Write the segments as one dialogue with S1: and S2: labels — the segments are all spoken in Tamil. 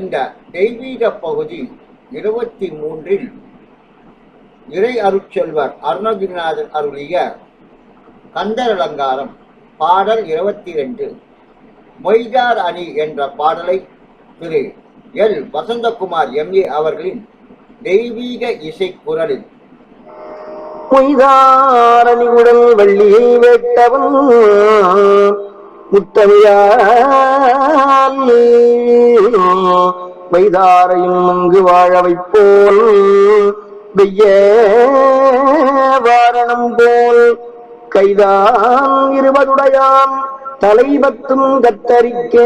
S1: இந்த தெய்வீக பகுதி இருபத்தி மூன்றில் இறை அருட்செல்வர் அருணகிரிநாதன் அருளிய கந்தர் அலங்காரம் பாடல் இருபத்தி ரெண்டு மொய்தார் அணி என்ற பாடலை திரு எல். வசந்தகுமார் எம்ஏ அவர்களின் தெய்வீக இசை குரலில்
S2: பொய்தாரணி உடல் வள்ளியை வேட்டவன். முத்தமையால் மைதாரையும் அங்கு வாழ வைப்போல் வெய்ய வாரணம் போல் கைதான் இருவருடையான். தலைபத்தும் கத்தரிக்க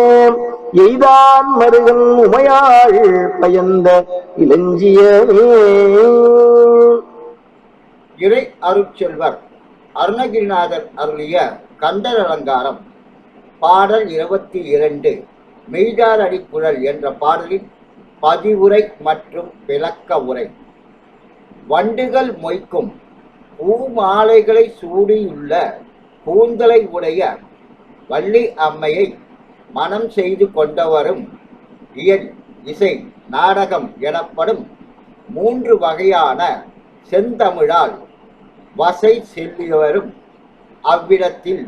S2: எய்தான் மருகன் உமையாள் பயந்த இளஞ்சியமே
S1: இறை அருட்செல்வர் அருணகிரிநாதர் அருளிய கந்தர் அலங்காரம். பாடல் இருபத்தி இரண்டு மெய்தார் அடிக்குழல் என்ற பாடலின் பதிவுரை மற்றும் விளக்க உரை. வண்டுகள் மொய்க்கும் பூமாலைகளை சூடியுள்ள கூந்தலை உடைய வள்ளி அம்மையை மனம் செய்து கொண்டவரும் இயல் இசை நாடகம் எனப்படும் மூன்று வகையான செந்தமிழால் வசை செல்லியவரும் அவ்விடத்தில்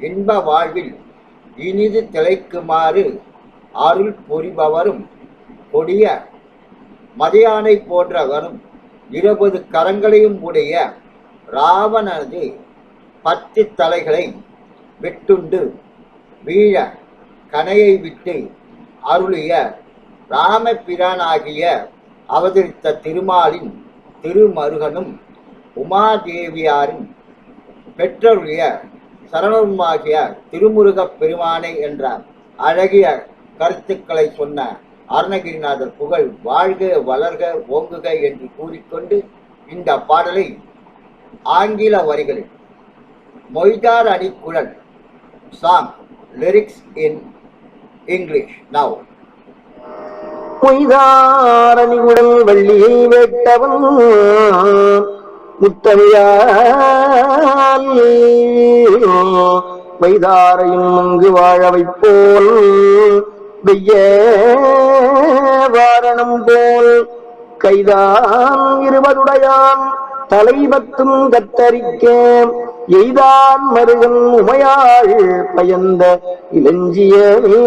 S1: இன்ப வாழ்வில் இனிது திளைக்குமாறு அருள் புரிபவரும் கொடிய மதியானை போன்றவரும் இருபது கரங்களையும் உடைய ராவணனது பத்து தலைகளை வெட்டுண்டு வீழ கனையை விட்டு அருளிய ராமபிரானாகிய அவதரித்த திருமாலின் திருமருகனும் உமாதேவியாரின் பெற்றருடைய சரணமாகிய திருமுருகப் பெருமானை என்ற அழகிய கருத்துக்களை சொன்ன அருணகிரிநாதர் புகழ் வாழ்க வளர்க ஓங்குக என்று கூறிக்கொண்டு இந்த பாடலை ஆங்கில வரிகளில் மொய்தார் அடிக்குழல் song lyrics in English now
S2: பொய்தாரணி உடல் வள்ளியை வெட்டவன் முத்தமையால் வைதாரையும் அங்கு வாழவை போல் வெய்ய வாரணம் போல். கைதான் இருவருடையான் தலைபத்தும் கத்தரிக்க. எய்தான் மருகன் உமையாள் பயந்த இளஞ்சியமே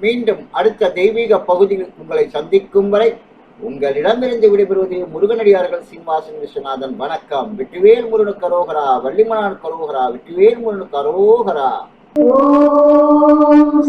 S1: மீண்டும் அடுத்த தெய்வீக பகுதியில் உங்களை சந்திக்கும் வரை உங்களிடமிருந்து விடைபெறுவது முருகனடியார்கள் சீனிவாசன் விஸ்வநாதன். வணக்கம். வெற்றிவேல் முருகனுக்கு கரோகரா வள்ளிமனான் கரோகரா வெற்றிவேல் முருனு கரோகரா
S3: ஓம்